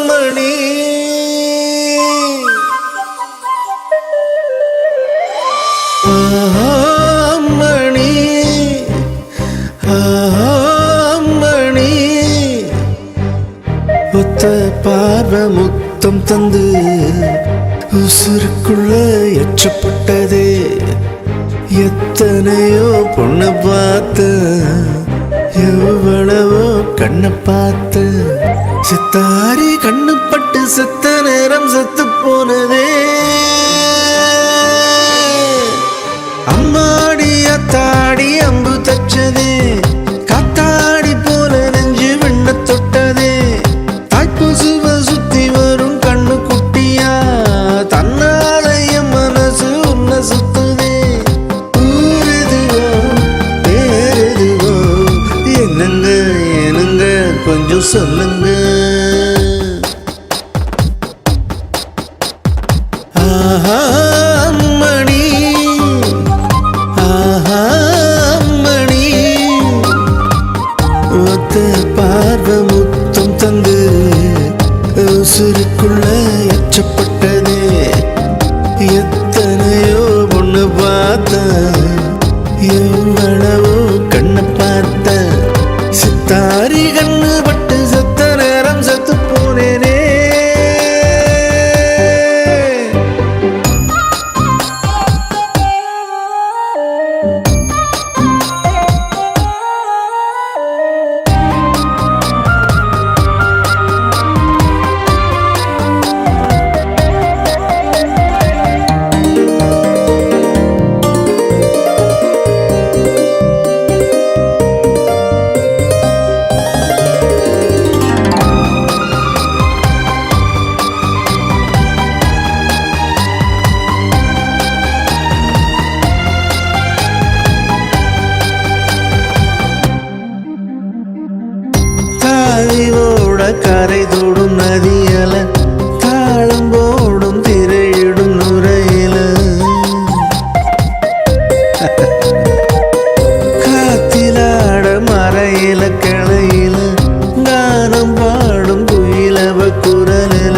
மணி மணி மணி ஒத்த பார்வை முத்தம் தந்து உசுருக்குள்ள எச்சப்பட்டதே எத்தனையோ பொண்ணை பார்த்து எவ்வளோ கண்ணை பார்த்து சித்தாரி கண்ணு பட்டு செத்த நேரம் செத்து போனதே சொல்லுங்க ஆஹா அம்மணி. ஆஹா அம்மணி. ஒத்த பார்வை முத்தம் தந்து சிறுக்குள்ள எச்சப்பட்டது. எத்தனையோ பொண்ணு பார்த்தா எவ்வளவோ கண்ணை அறிவோட கரை தொடும் நதியல தாளம் போடும் திரையிடும் நுரையில. காத்திலாட மறையில கிளையில கானம் பாடும் குயிலவ குரலில.